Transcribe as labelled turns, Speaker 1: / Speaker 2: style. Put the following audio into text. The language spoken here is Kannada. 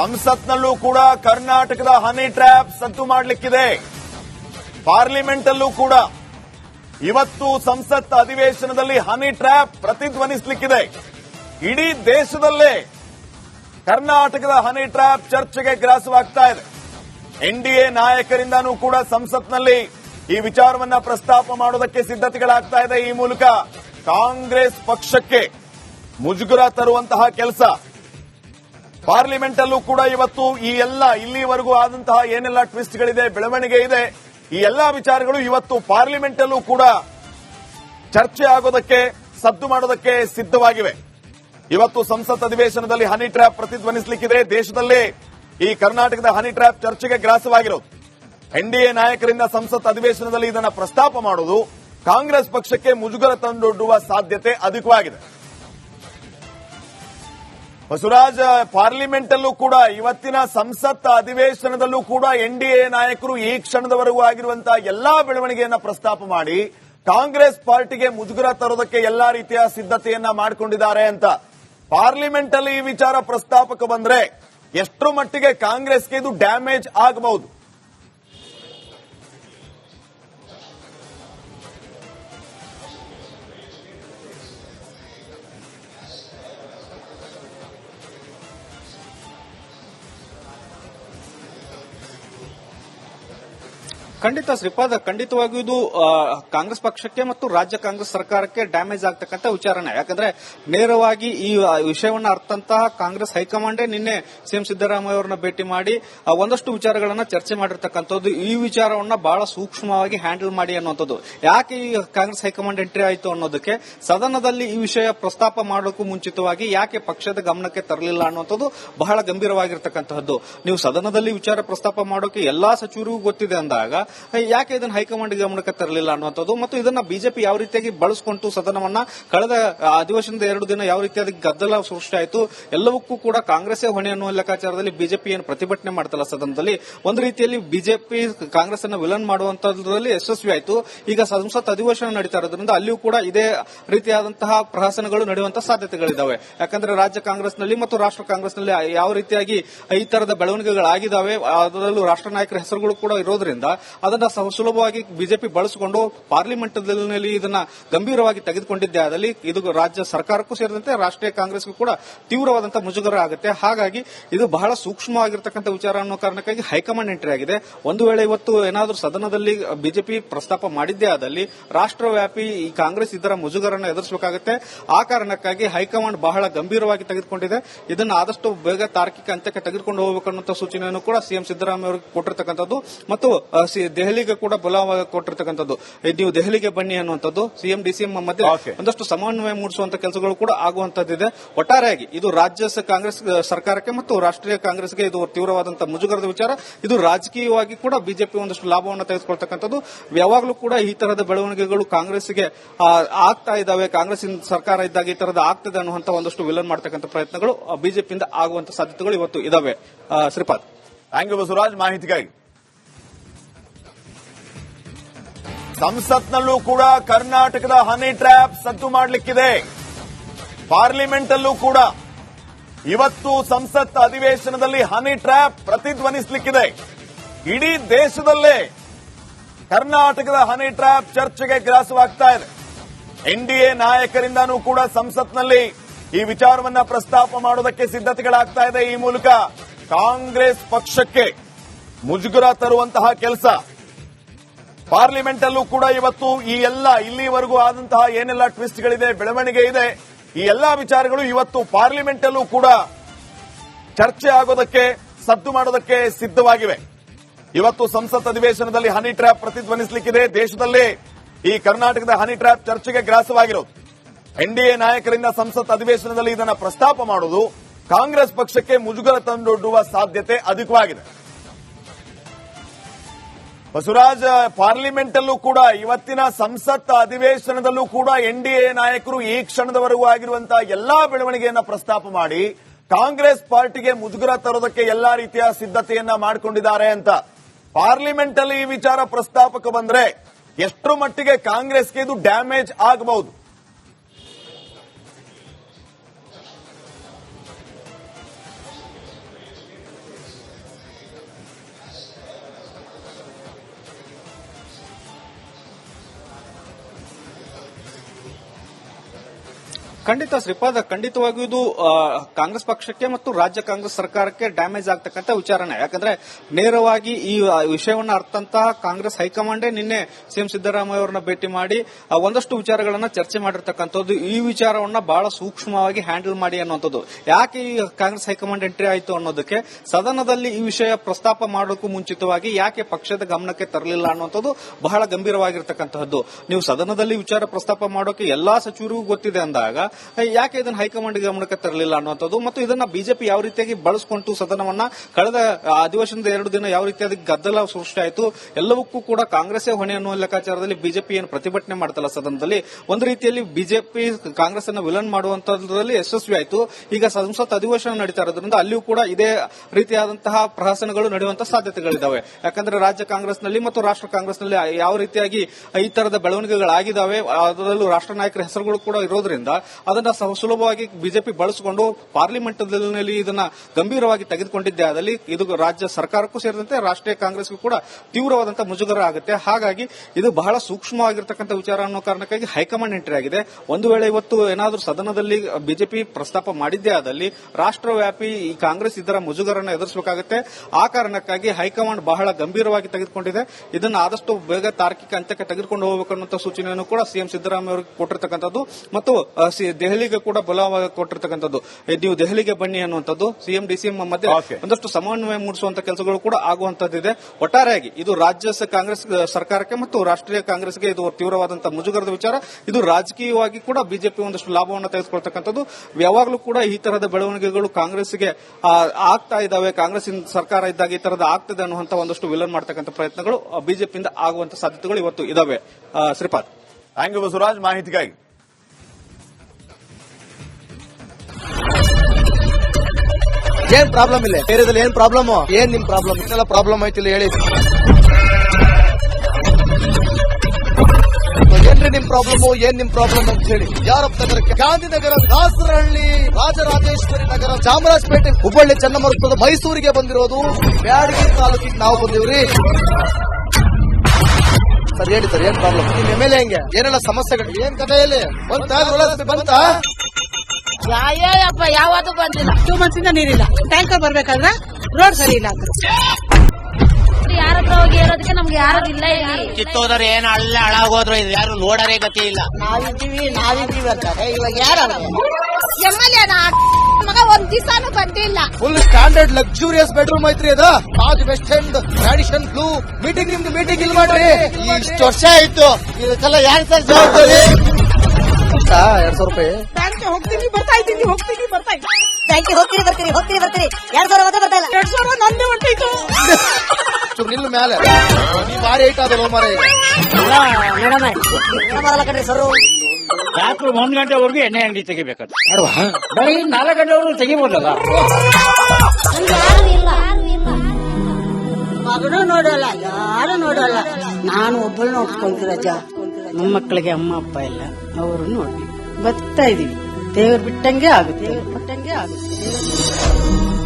Speaker 1: ಸಂಸತ್ನಲ್ಲೂ ಕೂಡ ಕರ್ನಾಟಕದ ಹನಿ ಟ್ರ್ಯಾಪ್ ಸದ್ದು ಮಾಡಲಿಕ್ಕಿದೆ. ಪಾರ್ಲಿಮೆಂಟ್ ಅಲ್ಲೂ ಕೂಡ ಇವತ್ತು ಸಂಸತ್ ಅಧಿವೇಶನದಲ್ಲಿ ಹನಿ ಟ್ರ್ಯಾಪ್ ಪ್ರತಿಧ್ವನಿಸಲಿಕ್ಕಿದೆ. ಇಡೀ ದೇಶದಲ್ಲೇ ಕರ್ನಾಟಕದ ಹನಿ ಟ್ರ್ಯಾಪ್ ಚರ್ಚೆಗೆ ಗ್ರಾಸವಾಗ್ತಾ ಇದೆ. ಎನ್ಡಿಎ ನಾಯಕರಿಂದನೂ ಕೂಡ ಸಂಸತ್ನಲ್ಲಿ ಈ ವಿಚಾರವನ್ನ ಪ್ರಸ್ತಾಪ ಮಾಡೋದಕ್ಕೆ ಸಿದ್ಧತೆಗಳಾಗ್ತಾ ಇದೆ ಈ ಮೂಲಕ. ಕಾಂಗ್ರೆಸ್ ಪಕ್ಷಕ್ಕೆ ಮುಜುಗರ ತರುವಂತಹ ಕೆಲಸ. ಪಾರ್ಲಿಮೆಂಟ್ ಅಲ್ಲೂ ಕೂಡ ಇವತ್ತು ಈ ಎಲ್ಲ ಇಲ್ಲಿವರೆಗೂ ಆದಂತಹ ಏನೆಲ್ಲ ಟ್ವಿಸ್ಟ್ ಗಳಿದೆ ಬೆಳವಣಿಗೆ ಇದೆ, ಈ ಎಲ್ಲಾ ವಿಚಾರಗಳು ಇವತ್ತು ಪಾರ್ಲಿಮೆಂಟ್ ಅಲ್ಲೂ ಕೂಡ ಚರ್ಚೆ ಆಗೋದಕ್ಕೆ, ಸದ್ದು ಮಾಡೋದಕ್ಕೆ ಸಿದ್ಧವಾಗಿವೆ. ಇವತ್ತು ಸಂಸತ್ ಅಧಿವೇಶನದಲ್ಲಿ ಹನಿ ಟ್ರ್ಯಾಪ್ ಪ್ರತಿಧ್ವನಿಸಲಿಕ್ಕಿದೆ. ದೇಶದಲ್ಲೇ ಈ ಕರ್ನಾಟಕದ ಹನಿ ಟ್ರ್ಯಾಪ್ ಚರ್ಚೆಗೆ ಗ್ರಾಸವಾಗಿರೋದು. ಎನ್ಡಿಎ ನಾಯಕರಿಂದ ಸಂಸತ್ ಅಧಿವೇಶನದಲ್ಲಿ ಇದನ್ನ ಪ್ರಸ್ತಾಪ ಮಾಡೋದು ಕಾಂಗ್ರೆಸ್ ಪಕ್ಷಕ್ಕೆ ಮುಜುಗರ ತಂದೊಡ್ಡುವ ಸಾಧ್ಯತೆ ಅಧಿಕವಾಗಿದೆ. ಬಸವರಾಜ್ ಪಾರ್ಲಿಮೆಂಟ್ ಅಲ್ಲೂ ಕೂಡ ಇವತ್ತಿನ ಸಂಸತ್ ಅಧಿವೇಶನದಲ್ಲೂ ಕೂಡ ಎನ್ಡಿಎ ನಾಯಕರು ಈ ಕ್ಷಣದವರೆಗೂ ಆಗಿರುವಂತಹ ಎಲ್ಲಾ ಬೆಳವಣಿಗೆಯನ್ನ ಪ್ರಸ್ತಾಪ ಮಾಡಿ ಕಾಂಗ್ರೆಸ್ ಪಾರ್ಟಿಗೆ ಮುಜುಗರ ತರೋದಕ್ಕೆ ಎಲ್ಲಾ ರೀತಿಯ ಸಿದ್ಧತೆಯನ್ನ ಮಾಡಿಕೊಂಡಿದ್ದಾರೆ ಅಂತ. ಪಾರ್ಲಿಮೆಂಟ್ ಅಲ್ಲಿ ಈ ವಿಚಾರ ಪ್ರಸ್ತಾಪಕ್ಕೆ ಬಂದ್ರೆ ಎಷ್ಟರ ಮಟ್ಟಿಗೆ ಕಾಂಗ್ರೆಸ್ಗೆ ಇದು ಡ್ಯಾಮೇಜ್ ಆಗಬಹುದು?
Speaker 2: ಖಂಡಿತ ಶ್ರೀಪಾದ ಖಂಡಿತವಾಗಿಯೂ ಇದು ಕಾಂಗ್ರೆಸ್ ಪಕ್ಷಕ್ಕೆ ಮತ್ತು ರಾಜ್ಯ ಕಾಂಗ್ರೆಸ್ ಸರ್ಕಾರಕ್ಕೆ ಡ್ಯಾಮೇಜ್ ಆಗ್ತಕ್ಕಂಥ ವಿಚಾರನೆ ಯಾಕಂದ್ರೆ ನೇರವಾಗಿ ಈ ವಿಷಯವನ್ನ ಅರ್ಥಂತಹ ಕಾಂಗ್ರೆಸ್ ಹೈಕಮಾಂಡೇ ನಿನ್ನೆ ಸಿಎಂ ಸಿದ್ದರಾಮಯ್ಯ ಅವರನ್ನ ಭೇಟಿ ಮಾಡಿ ಒಂದಷ್ಟು ವಿಚಾರಗಳನ್ನ ಚರ್ಚೆ ಮಾಡಿರ್ತಕ್ಕಂಥದ್ದು. ಈ ವಿಚಾರವನ್ನ ಬಹಳ ಸೂಕ್ಷ್ಮವಾಗಿ ಹ್ಯಾಂಡಲ್ ಮಾಡಿ ಅನ್ನುವಂಥದ್ದು. ಯಾಕೆ ಈ ಕಾಂಗ್ರೆಸ್ ಹೈಕಮಾಂಡ್ ಎಂಟ್ರಿ ಆಯಿತು ಅನ್ನೋದಕ್ಕೆ? ಸದನದಲ್ಲಿ ಈ ವಿಷಯ ಪ್ರಸ್ತಾಪ ಮಾಡೋಕ್ಕೂ ಮುಂಚಿತವಾಗಿ ಯಾಕೆ ಪಕ್ಷದ ಗಮನಕ್ಕೆ ತರಲಿಲ್ಲ ಅನ್ನುವಂಥದ್ದು ಬಹಳ ಗಂಭೀರವಾಗಿರ್ತಕ್ಕಂತಹದ್ದು. ನೀವು ಸದನದಲ್ಲಿ ವಿಚಾರ ಪ್ರಸ್ತಾಪ ಮಾಡೋಕೆ ಎಲ್ಲಾ ಸಚಿವರಿಗೂ ಗೊತ್ತಿದೆ ಅಂದಾಗ ಯಾಕೆ ಇದನ್ನ ಹೈಕಮಾಂಡ್ ಗಮನಕ್ಕೆ ತರಲಿಲ್ಲ ಅನ್ನುವಂಥದ್ದು? ಮತ್ತು ಇದನ್ನ ಬಿಜೆಪಿ ಯಾವ ರೀತಿಯಾಗಿ ಬಳಸಿಕೊಂಡು ಸದನವನ್ನ? ಕಳೆದ ಅಧಿವೇಶನದ ಎರಡು ದಿನ ಯಾವ ರೀತಿಯಾದ ಗದ್ದಲ ಸೃಷ್ಟಿಯಾಯಿತು ಎಲ್ಲವಕ್ಕೂ ಕೂಡ ಕಾಂಗ್ರೆಸ್ಸೇ ಹೊಣೆ ಅನ್ನುವ ಲೆಕ್ಕಾಚಾರದಲ್ಲಿ ಬಿಜೆಪಿ ಏನು ಪ್ರತಿಭಟನೆ ಮಾಡ್ತಲ್ಲ ಸದನದಲ್ಲಿ? ಒಂದು ರೀತಿಯಲ್ಲಿ ಬಿಜೆಪಿ ಕಾಂಗ್ರೆಸ್ ಅನ್ನು ವಿಲನ್ ಮಾಡುವಂತದ್ರಲ್ಲಿ ಯಶಸ್ವಿ ಆಯಿತು. ಈಗ ಸಂಸತ್ ಅಧಿವೇಶನ ನಡೀತಾ ಇರೋದ್ರಿಂದ ಅಲ್ಲಿಯೂ ಕೂಡ ಇದೇ ರೀತಿಯಾದಂತಹ ಪ್ರಹಸನಗಳು ನಡೆಯುವಂತಹ ಸಾಧ್ಯತೆಗಳಿದ್ದಾವೆ ಯಾಕಂದ್ರೆ ರಾಜ್ಯ ಕಾಂಗ್ರೆಸ್ನಲ್ಲಿ ಮತ್ತು ರಾಷ್ಟ್ರ ಕಾಂಗ್ರೆಸ್ನಲ್ಲಿ ಯಾವ ರೀತಿಯಾಗಿ ಈ ತರದ ಬೆಳವಣಿಗೆಗಳಾಗಿದ್ದಾವೆ ಅದರಲ್ಲೂ ರಾಷ್ಟ್ರ ನಾಯಕರ ಹೆಸರುಗಳು ಕೂಡ ಇರೋದ್ರಿಂದ ಅದನ್ನ ಸುಲಭವಾಗಿ ಬಿಜೆಪಿ ಬಳಸಿಕೊಂಡು ಪಾರ್ಲಿಮೆಂಟ್ನಲ್ಲಿ ಇದನ್ನ ಗಂಭೀರವಾಗಿ ತೆಗೆದುಕೊಂಡಿದ್ದೇ. ಆದಲ್ಲಿ ಇದು ರಾಜ್ಯ ಸರ್ಕಾರಕ್ಕೂ ಸೇರಿದಂತೆ ರಾಷ್ಟ್ರೀಯ ಕಾಂಗ್ರೆಸ್ಗೂ ಕೂಡ ತೀವ್ರವಾದಂತಹ ಮುಜುಗರ ಆಗುತ್ತೆ. ಹಾಗಾಗಿ ಇದು ಬಹಳ ಸೂಕ್ಷ್ಮವಾಗಿರ್ತಕ್ಕಂಥ ವಿಚಾರ ಅನ್ನೋ ಕಾರಣಕ್ಕಾಗಿ ಹೈಕಮಾಂಡ್ ಎಂಟ್ರಿ ಆಗಿದೆ. ಒಂದು ವೇಳೆ ಇವತ್ತು ಏನಾದರೂ ಸದನದಲ್ಲಿ ಬಿಜೆಪಿ ಪ್ರಸ್ತಾಪ ಮಾಡಿದ್ದೇ ಆದಲ್ಲಿ ರಾಷ್ಟ್ರವ್ಯಾಪಿ ಈ ಕಾಂಗ್ರೆಸ್ ಇದರ ಮುಜುಗರನ್ನು ಎದುರಿಸಬೇಕಾಗುತ್ತೆ. ಆ ಕಾರಣಕ್ಕಾಗಿ ಹೈಕಮಾಂಡ್ ಬಹಳ ಗಂಭೀರವಾಗಿ ತೆಗೆದುಕೊಂಡಿದೆ. ಇದನ್ನು ಆದಷ್ಟು ಬೇಗ ತಾರ್ಕಿಕ ಅಂತ್ಯಕ್ಕೆ ತೆಗೆದುಕೊಂಡು ಹೋಗಬೇಕನ್ನುವಂತಹ ಸೂಚನೆಯನ್ನು ಕೂಡ ಸಿಎಂ ಸಿದ್ದರಾಮಯ್ಯ ಅವರಿಗೆ ಕೊಟ್ಟಿರ್ತಕ್ಕಂಥದ್ದು. ಮತ್ತು ದೆಹಲಿಗೆ ಕೂಡ ಬಲವಾಗಿ ಕೊಟ್ಟಿರ್ತಕ್ಕಂಥದ್ದು. ನೀವು ದೆಹಲಿಗೆ ಬನ್ನಿ ಅನ್ನುವಂಥದ್ದು ಸಿಎಂ ಡಿಸಿಎಂ ಮಧ್ಯೆ. ಒಂದಷ್ಟು ಸಮನ್ವಯ ಮೂಡಿಸುವಂತ ಕೆಲಸಗಳು ಕೂಡ ಆಗುವಂತದ್ದಿದೆ ಒಟ್ಟಾರೆಯಾಗಿ ಇದು ರಾಜ್ಯ ಕಾಂಗ್ರೆಸ್ ಸರ್ಕಾರಕ್ಕೆ ಮತ್ತು ರಾಷ್ಟ್ರೀಯ ಕಾಂಗ್ರೆಸ್ಗೆ ಇದು ತೀವ್ರವಾದಂತಹ ಮುಜುಗರದ ವಿಚಾರ. ಇದು ರಾಜಕೀಯವಾಗಿ ಕೂಡ ಬಿಜೆಪಿ ಒಂದಷ್ಟು ಲಾಭವನ್ನು ತೆಗೆದುಕೊಳ್ತಕ್ಕಂಥದ್ದು. ಯಾವಾಗಲೂ ಕೂಡ ಈ ತರಹದ ಬೆಳವಣಿಗೆಗಳು ಕಾಂಗ್ರೆಸ್ಗೆ ಆಗ್ತಾ ಇದ್ದಾವೆ. ಕಾಂಗ್ರೆಸ್ ಸರ್ಕಾರ ಇದ್ದಾಗ ಈ ತರಹದ ಆಗ್ತದೆ ಅನ್ನುವಂತ ಒಂದಷ್ಟು ವಿಲನ್ ಮಾಡತಕ್ಕಂಥ ಪ್ರಯತ್ನಗಳು ಬಿಜೆಪಿಯಿಂದ ಆಗುವಂತ ಸಾಧ್ಯತೆಗಳು ಇವತ್ತು ಇದಾವೆ. ಶ್ರೀಪಾದ್.
Speaker 1: Thank you Basavaraj. ಮಾಹಿತಿಗಾಗಿ. ಸಂಸತ್ನಲ್ಲೂ ಕೂಡ ಕರ್ನಾಟಕದ ಹನಿ ಟ್ರ್ಯಾಪ್ ಸದ್ದು ಮಾಡಲಿಕ್ಕಿದೆ. ಪಾರ್ಲಿಮೆಂಟ್ ಅಲ್ಲೂ ಕೂಡ ಇವತ್ತು ಸಂಸತ್ ಅಧಿವೇಶನದಲ್ಲಿ ಹನಿ ಟ್ರ್ಯಾಪ್ ಪ್ರತಿಧ್ವನಿಸಲಿಕ್ಕಿದೆ. ಇಡೀ ದೇಶದಲ್ಲೇ ಕರ್ನಾಟಕದ ಹನಿ ಟ್ರ್ಯಾಪ್ ಚರ್ಚೆಗೆ ಗ್ರಾಸವಾಗ್ತಾ ಇದೆ. ಎನ್ಡಿಎ ನಾಯಕರಿಂದನೂ ಕೂಡ ಸಂಸತ್ನಲ್ಲಿ ಈ ವಿಚಾರವನ್ನ ಪ್ರಸ್ತಾಪ ಮಾಡೋದಕ್ಕೆ ಸಿದ್ಧತೆಗಳಾಗ್ತಾ ಇದೆ. ಈ ಮೂಲಕ ಕಾಂಗ್ರೆಸ್ ಪಕ್ಷಕ್ಕೆ ಮುಜುಗರ ತರುವಂತಹ ಕೆಲಸ. ಪಾರ್ಲಿಮೆಂಟ್ ಅಲ್ಲೂ ಕೂಡ ಇವತ್ತು ಈ ಎಲ್ಲ ಇಲ್ಲಿವರೆಗೂ ಆದಂತಹ ಏನೆಲ್ಲ ಟ್ವಿಸ್ಟ್ಗಳಿದೆ, ಬೆಳವಣಿಗೆ ಇದೆ, ಈ ಎಲ್ಲ ವಿಚಾರಗಳು ಇವತ್ತು ಪಾರ್ಲಿಮೆಂಟ್ ಅಲ್ಲೂ ಕೂಡ ಚರ್ಚೆ ಆಗೋದಕ್ಕೆ, ಸದ್ದು ಮಾಡೋದಕ್ಕೆ ಸಿದ್ಧವಾಗಿವೆ. ಇವತ್ತು ಸಂಸತ್ ಅಧಿವೇಶನದಲ್ಲಿ ಹನಿ ಟ್ರ್ಯಾಪ್ ಪ್ರತಿಧ್ವನಿಸಲಿಕ್ಕಿದೆ. ದೇಶದಲ್ಲಿ ಈ ಕರ್ನಾಟಕದ ಹನಿ ಟ್ರ್ಯಾಪ್ ಚರ್ಚೆಗೆ ಗ್ರಾಸವಾಗಿರೋದು. ಎನ್ಡಿಎ ನಾಯಕರಿಂದ ಸಂಸತ್ ಅಧಿವೇಶನದಲ್ಲಿ ಇದನ್ನು ಪ್ರಸ್ತಾಪ ಮಾಡುವುದು ಕಾಂಗ್ರೆಸ್ ಪಕ್ಷಕ್ಕೆ ಮುಜುಗರ ತಂದೊಡ್ಡುವ ಸಾಧ್ಯತೆ ಅಧಿಕವಾಗಿದೆ. ಬಸವರಾಜ್ ಪಾರ್ಲಿಮೆಂಟ್ ಅಲ್ಲೂ ಕೂಡ, ಇವತ್ತಿನ ಸಂಸತ್ ಅಧಿವೇಶನದಲ್ಲೂ ಕೂಡ ಎನ್ಡಿಎ ನಾಯಕರು ಈ ಕ್ಷಣದವರೆಗೂ ಆಗಿರುವಂತಹ ಎಲ್ಲಾ ಬೆಳವಣಿಗೆಯನ್ನ ಪ್ರಸ್ತಾಪ ಮಾಡಿ, ಕಾಂಗ್ರೆಸ್ ಪಾರ್ಟಿಗೆ ಮುಜುಗರ ತರೋದಕ್ಕೆ ಎಲ್ಲಾ ರೀತಿಯ ಸಿದ್ಧತೆಯನ್ನ ಮಾಡಿಕೊಂಡಿದ್ದಾರೆ ಅಂತ. ಪಾರ್ಲಿಮೆಂಟ್ ಅಲ್ಲಿ ಈ ವಿಚಾರ ಪ್ರಸ್ತಾಪಕ್ಕೆ ಬಂದ್ರೆ ಎಷ್ಟರ ಮಟ್ಟಿಗೆ ಕಾಂಗ್ರೆಸ್ಗೆ ಇದು ಡ್ಯಾಮೇಜ್ ಆಗಬಹುದು?
Speaker 2: ಖಂಡಿತ ಶ್ರೀಪಾದ ಖಂಡಿತವಾಗಿಯೂ ಕಾಂಗ್ರೆಸ್ ಪಕ್ಷಕ್ಕೆ ಮತ್ತು ರಾಜ್ಯ ಕಾಂಗ್ರೆಸ್ ಸರ್ಕಾರಕ್ಕೆ ಡ್ಯಾಮೇಜ್ ಆಗ್ತಕ್ಕಂಥ ವಿಚಾರನೆ ಯಾಕಂದ್ರೆ ನೇರವಾಗಿ ಈ ವಿಷಯವನ್ನು ಅರ್ಥಂತಹ ಕಾಂಗ್ರೆಸ್ ಹೈಕಮಾಂಡೇ ನಿನ್ನೆ ಸಿಎಂ ಸಿದ್ದರಾಮಯ್ಯ ಅವರನ್ನ ಭೇಟಿ ಮಾಡಿ ಒಂದಷ್ಟು ವಿಚಾರಗಳನ್ನ ಚರ್ಚೆ ಮಾಡಿರ್ತಕ್ಕಂಥದ್ದು. ಈ ವಿಚಾರವನ್ನ ಬಹಳ ಸೂಕ್ಷ್ಮವಾಗಿ ಹ್ಯಾಂಡಲ್ ಮಾಡಿ ಅನ್ನುವಂಥದ್ದು. ಯಾಕೆ ಈ ಕಾಂಗ್ರೆಸ್ ಹೈಕಮಾಂಡ್ ಎಂಟ್ರಿ ಆಯಿತು ಅನ್ನೋದಕ್ಕೆ? ಸದನದಲ್ಲಿ ಈ ವಿಷಯ ಪ್ರಸ್ತಾಪ ಮಾಡೋಕ್ಕೂ ಮುಂಚಿತವಾಗಿ ಯಾಕೆ ಪಕ್ಷದ ಗಮನಕ್ಕೆ ತರಲಿಲ್ಲ ಅನ್ನುವಂಥದ್ದು ಬಹಳ ಗಂಭೀರವಾಗಿರ್ತಕ್ಕಂತಹದ್ದು ನೀವು ಸದನದಲ್ಲಿ ವಿಚಾರ ಪ್ರಸ್ತಾಪ ಮಾಡೋಕೆ ಎಲ್ಲಾ ಸಚಿವರಿಗೂ ಗೊತ್ತಿದೆ ಅಂದಾಗ ಯಾಕೆ ಇದನ್ನ ಹೈಕಮಾಂಡ್ ಗಮನಕ್ಕೆ ತರಲಿಲ್ಲ ಅನ್ನುವಂಥದ್ದು? ಮತ್ತು ಇದನ್ನ ಬಿಜೆಪಿ ಯಾವ ರೀತಿಯಾಗಿ ಬಳಸಿಕೊಂಡು ಸದನವನ್ನ? ಕಳೆದ ಅಧಿವೇಶನದ ಎರಡು ದಿನ ಯಾವ ರೀತಿಯಾದ ಗದ್ದಲ ಸೃಷ್ಟಿ ಆಯಿತು? ಎಲ್ಲವಕ್ಕೂ ಕೂಡ ಕಾಂಗ್ರೆಸ್ಸೇ ಹೊಣೆ ಅನ್ನುವ ಲೆಕ್ಕಾಚಾರದಲ್ಲಿ ಬಿಜೆಪಿ ಏನು ಪ್ರತಿಭಟನೆ ಮಾಡ್ತಲ್ಲ ಸದನದಲ್ಲಿ? ಒಂದು ರೀತಿಯಲ್ಲಿ ಬಿಜೆಪಿ, ಕಾಂಗ್ರೆಸ್ ಅನ್ನು ವಿಲನ್ ಮಾಡುವಂತದ್ರಲ್ಲಿ ಯಶಸ್ವಿ ಆಯಿತು. ಈಗ ಸಂಸತ್ ಅಧಿವೇಶನ ನಡೀತಾ ಇರೋದ್ರಿಂದ ಅಲ್ಲಿಯೂ ಕೂಡ ಇದೇ ರೀತಿಯಾದಂತಹ ಪ್ರಹಸನಗಳು ನಡೆಯುವಂತಹ ಸಾಧ್ಯತೆಗಳಿದ್ದಾವೆ ಯಾಕಂದ್ರೆ ರಾಜ್ಯ ಕಾಂಗ್ರೆಸ್ನಲ್ಲಿ ಮತ್ತು ರಾಷ್ಟ್ರ ಕಾಂಗ್ರೆಸ್ನಲ್ಲಿ ಯಾವ ರೀತಿಯಾಗಿ ಈ ತರದ ಬೆಳವಣಿಗೆಗಳಾಗಿದ್ದಾವೆ ಅದರಲ್ಲೂ ರಾಷ್ಟ್ರ ನಾಯಕರ ಹೆಸರುಗಳು ಕೂಡ ಇರೋದ್ರಿಂದ ಅದನ್ನ ಸುಲಭವಾಗಿ ಬಿಜೆಪಿ ಬಳಸಿಕೊಂಡು ಪಾರ್ಲಿಮೆಂಟ್ನಲ್ಲಿ ಇದನ್ನ ಗಂಭೀರವಾಗಿ ತೆಗೆದುಕೊಂಡಿದ್ದೆ. ಆದಲ್ಲಿ ಇದು ರಾಜ್ಯ ಸರ್ಕಾರಕ್ಕೂ ಸೇರಿದಂತೆ ರಾಷ್ಟ್ರೀಯ ಕಾಂಗ್ರೆಸ್ಗೂ ಕೂಡ ತೀವ್ರವಾದಂತಹ ಮುಜುಗರ ಆಗುತ್ತೆ. ಹಾಗಾಗಿ ಇದು ಬಹಳ ಸೂಕ್ಷ್ಮವಾಗಿರ್ತಕ್ಕಂಥ ವಿಚಾರ ಅನ್ನೋ ಕಾರಣಕ್ಕಾಗಿ ಹೈಕಮಾಂಡ್ ಎಂಟ್ರಿ ಆಗಿದೆ. ಒಂದು ವೇಳೆ ಇವತ್ತು ಏನಾದರೂ ಸದನದಲ್ಲಿ ಬಿಜೆಪಿ ಪ್ರಸ್ತಾಪ ಮಾಡಿದ್ದೇ ಆದಲ್ಲಿ ರಾಷ್ಟ್ರವ್ಯಾಪಿ ಈ ಕಾಂಗ್ರೆಸ್ ಇದರ ಮುಜುಗರನ್ನು ಎದುರಿಸಬೇಕಾಗುತ್ತೆ. ಆ ಕಾರಣಕ್ಕಾಗಿ ಹೈಕಮಾಂಡ್ ಬಹಳ ಗಂಭೀರವಾಗಿ ತೆಗೆದುಕೊಂಡಿದೆ. ಇದನ್ನು ಆದಷ್ಟು ಬೇಗ ತಾರ್ಕಿಕ ಅಂತ್ಯಕ್ಕೆ ತೆಗೆದುಕೊಂಡು ಹೋಗಬೇಕು ಅನ್ನುವಂಥ ಸೂಚನೆಯನ್ನು ಕೂಡ ಸಿಎಂ ಸಿದ್ದರಾಮಯ್ಯ ಅವರಿಗೆ ಕೊಟ್ಟಿರತಕ್ಕಂಥದ್ದು. ಮತ್ತು ದೆಹಲಿಗೆ ಕೂಡ ಬಲವಾಗಿ ಕೊಟ್ಟಿರ್ತಕ್ಕಂಥದ್ದು. ನೀವು ದೆಹಲಿಗೆ ಬನ್ನಿ ಅನ್ನುವಂಥದ್ದು ಸಿಎಂ ಡಿಸಿಎಂ ಮಧ್ಯೆ. ಒಂದಷ್ಟು ಸಮನ್ವಯ ಮೂಡಿಸುವಂತ ಕೆಲಸಗಳು ಕೂಡ ಆಗುವಂತದ್ದಿದೆ ಒಟ್ಟಾರೆಯಾಗಿ ಇದು ರಾಜ್ಯ ಕಾಂಗ್ರೆಸ್ ಸರ್ಕಾರಕ್ಕೆ ಮತ್ತು ರಾಷ್ಟ್ರೀಯ ಕಾಂಗ್ರೆಸ್ಗೆ ಇದು ತೀವ್ರವಾದಂತಹ ಮುಜುಗರದ ವಿಚಾರ. ಇದು ರಾಜಕೀಯವಾಗಿ ಕೂಡ ಬಿಜೆಪಿ ಒಂದಷ್ಟು ಲಾಭವನ್ನು ತೆಗೆದುಕೊಳ್ತಕ್ಕಂಥದ್ದು. ಯಾವಾಗಲೂ ಕೂಡ ಈ ತರಹದ ಬೆಳವಣಿಗೆಗಳು ಕಾಂಗ್ರೆಸ್ಗೆ ಆಗ್ತಾ ಇದ್ದಾವೆ ಕಾಂಗ್ರೆಸ್ ಸರ್ಕಾರ ಇದ್ದಾಗ ಈ ತರದ ಆಗ್ತದೆ ಅನ್ನುವಂತ ಒಂದಷ್ಟು ವಿಲನ್ ಮಾಡ್ತಕ್ಕಂಥ ಪ್ರಯತ್ನಗಳು ಬಿಜೆಪಿಯಿಂದ ಆಗುವಂತ ಸಾಧ್ಯತೆಗಳು ಇವತ್ತು ಇದಾವೆ. ಶ್ರೀಪಾದ್.
Speaker 1: ಥ್ಯಾಂಕ್ ಯು ಬಸವರಾಜ್ ಮಾಹಿತಿಗಾಗಿ.
Speaker 3: ಏನ್ ಪ್ರಾಬ್ಲಮ್ ಇಲ್ಲ? ಏರಿಯಾದಲ್ಲಿ ಏನ್ ಪ್ರಾಬ್ಲಮ್ ಏನ್ ನಿಮ್ ಪ್ರಾಬ್ಲಮ್ ಇಷ್ಟೆಲ್ಲ ಪ್ರಾಬ್ಲಮ್ ಐತಿಲ್ಲ ಹೇಳಿ. ಏನ್ರಿ ನಿಮ್ ಪ್ರಾಬ್ಲಮ್ ಏನ್ ನಿಮ್ ಪ್ರಾಬ್ಲಮ್ ಅಂತ ಹೇಳಿ. ಯಾರಪ್ಪ ನಗರಕ್ಕೆ ಗಾಂಧಿನಗರ, ದಾಸರಹಳ್ಳಿ, ರಾಜರಾಜೇಶ್ವರಿ ನಗರ, ಚಾಮರಾಜಪೇಟೆ, ಹುಬ್ಬಳ್ಳಿ ಚನ್ನಮರುತ್ತದ ಮೈಸೂರಿಗೆ ಬಂದಿರೋದು. ಬ್ಯಾಡಗಿ ತಾಲೂಕಿಗೆ ನಾವು ಬಂದಿವ್ರಿ. ಸರ್, ಹೇಳಿ ಸರ್, ಏನ್ ಪ್ರಾಬ್ಲಮ್ ನಿಮ್ ಎಂ ಎಲ್ ಹೆಂಗೆ? ಏನೆಲ್ಲ ಸಮಸ್ಯೆಗಳು? ಏನ್ ಕಥೆಯಲ್ಲಿ? ಬಂತ? ಬಂತಾ ಬಂತ?
Speaker 4: ಅಯ್ಯಪ್ಪ ಯಾವತ್ತೂ ಬಂದಿಲ್ಲ. ಟೂ ಮಂತ್ಸ್ ಇಂದ ನೀರಿಲ್ಲ ಟ್ಯಾಂಕರ್ ಬರ್ಬೇಕಾದ್ರೆ ರೋಡ್ ಸರಿ ಇಲ್ಲ ಅಂತ.
Speaker 5: ಯಾರ ಹತ್ರ ಹೋಗಿ ಹೇಳೋದಕ್ಕೆ ನಮ್ಗೆ ಯಾರು ಇಲ್ಲ ಇಲ್ಲಿ.
Speaker 6: ಕಿತ್ತೋದ್ರೆ ಏನ್ ಅಲ್ಲ ಹಾಳಾಗೋದ್ರು ಇದು ಯಾರು ನೋಡರೇ ಗತಿ ಇಲ್ಲ.
Speaker 4: ನಾವಿದ್ದೀವಿ ನಾವಿದ್ದೀವಿ ಅಂತಾರೆ. ಇವಾಗ ಯಾರು ಎಂ ಎಲ್ ಮಗ ಒಂದ್ ದಿವಸನೂ ಬಂದಿಲ್ಲ.
Speaker 3: ಫುಲ್ ಸ್ಟ್ಯಾಂಡರ್ಡ್ ಲಕ್ಸುರಿಯಸ್ ಬೆಡ್ರೂಮ್ ಐತ್ರಿ ಅದ. Taj West End tradition blue meeting ನಿಮ್ದು ಮೀಟಿಂಗ್ ಇಲ್ಲಿ ಮಾಡ್ರಿ. ಇಷ್ಟು ವರ್ಷ ಆಯ್ತು. ಇದಕ್ಕೆಲ್ಲ ಯಾರು ಸರ್ ಜವಾಬ್ದಾರಿ? ಎರಡ್ ಸಾವಿರ ರೂಪಾಯಿ?
Speaker 4: ಬ್ಯಾಂಕ್ ಹೋಗ್ತೀನಿ ಬರ್ತಾ ಇದ್ದೀನಿ ಹೋಗ್ತೀನಿ ಬರ್ತಾ ಇದ್ದೀನಿ.
Speaker 7: ಬ್ಯಾಂಕಿಗೆ ಹೋಗ್ತೀನಿ ಬರ್ತೀನಿ ಹೋಗ್ತೀನಿ ಬರ್ತೀನಿ ಎರಡ್ ಸಾವಿರ ಮಾತ್ರ ಬರ್ತಾ ಇಲ್ಲ.
Speaker 4: ಎರಡ್ ಸಾವಿರ ನಂದೇ ಹೊಂಟೈತು
Speaker 3: ನಿಲ್ಲು ಭಾರಿ ಐಟ್ ಆದ ಮಾರ.
Speaker 7: ಮೇಡಮ್ ಬರಲ್ಲ ಕಣ್ರಿ ಸರ್.
Speaker 8: ರಾತ್ರಿ ಒಂದ್ ಗಂಟೆವರೆಗೂ ಎಣ್ಣೆ ಅಂಗಡಿ ತೆಗಿಬೇಕಾದ್ರೆ ಬರೀ ನಾಲ್ಕು ಗಂಟೆವರೆಗೂ ತೆಗಿಬೋದಲ್ಲ?
Speaker 5: ಯಾರು ಇಲ್ಲ ಯಾರು ಇಲ್ಲ
Speaker 4: ಮಗನೂ ನೋಡಲ್ಲ ಯಾರು ನೋಡಲ್ಲ. ನಾನು ಒಬ್ಬಳು ನೋಡ್ಕೊಂತೀರಜ್ಜ ನಮ್ಮ ಮಕ್ಕಳಿಗೆ ಅಮ್ಮ, ಅಪ್ಪ ಇಲ್ಲ ಅವರು ನೋಡಿ ಬರ್ತಾ ಇದೀವಿ. ದೇವ್ರು ಬಿಟ್ಟಂಗೆ ಆಗುತ್ತೆ. ದೇವ್ರು ಬಿಟ್ಟಂಗೆ ಆಗುತ್ತೆ.